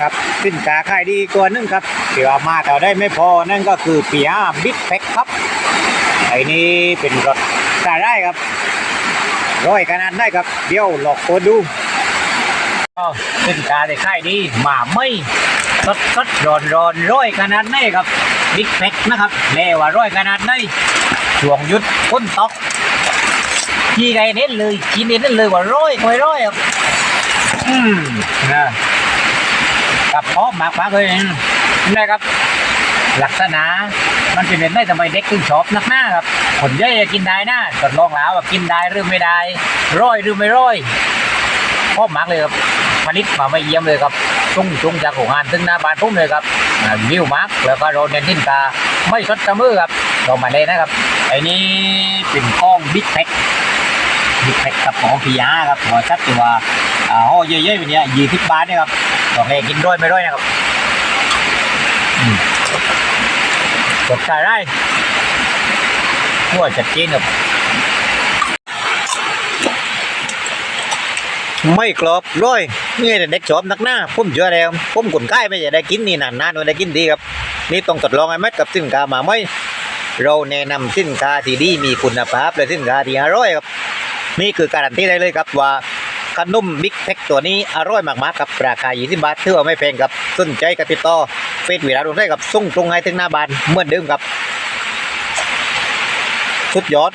ครับสินค้าขายดีตัวนึงครับที่ว่ามาแต่ได้ไม่พอนั่นก็คือปีอาบิ๊กแพ็คครับไอ้นี่เป็นรถสาได้ครับร้อยขนาดได้ครับ เดี๋ยวหลอกคนดูก็สินค้าได้ขายดีมาไม่สดสดร้อนร้อนร้อยขนาดไหนครับบิ๊กแพ็คนะครับแล้ว่าร้อยขนาดไหนช่วงยุดพ้นตอกกี่ไงเน้นเลยกินเน้นเลยว่าร้อยไม่ร้อยครับอืมนะ กับพร้อมมากมากเลยนะครับ ลักษณะมันเป็นแบบได้ทำไมเด็กถึงชอบนักหน้าครับคนเยอะกินได้นะทดลองแล้วว่ากินได้หรือไม่ได้ร้อยหรือไม่ร้อยพร้อมมากเลยครับผลิตมาไม่เยี่ยมเลยครับจุงจุงจากโรงงานถึงหน้าบ้านพุ่มเลยครับวิวมากแล้วก็โรนเนนทินกาไม่สดกระมือครับลองมาเลยนะครับไอ้นี่เป็นข้องบิ๊กแพ็คมีแพ็คกับของพีอาครับหัวชัดตัวอ่าห่อเยอะๆแบบนี้ยยี่สิบบาทเนี่ยครับ สองเลกินด้วยไม่ด้วยนะครับอืมกดใส่ได้หัวจัดเจนครับไม่กรอบร้อยนี่แต่เด็กชอบนักหน้าผมเชื่อแล้วผมคนใกล้ไม่จะได้กินนี่นานๆไม่ได้กินดีครับ นี่ต้องทดลองไอ้เม็ดกับสินค้ามาไม่เราแนะนำสินค้าที่ดีมีคุณภาพและสินค้าที่อร่อยครับ นี่คือการันตีได้เลยครับว่า ขนมบิ๊กแพ็กตัวนี้อร่อยมากๆกับราคา 20 บาทถือว่าไม่แพงครับสนใจกับติดต่อเฟซวีราดงได้กับส่งตรงให้ถึงหน้าบ้านเหมือนเดิมครับ สุดยอด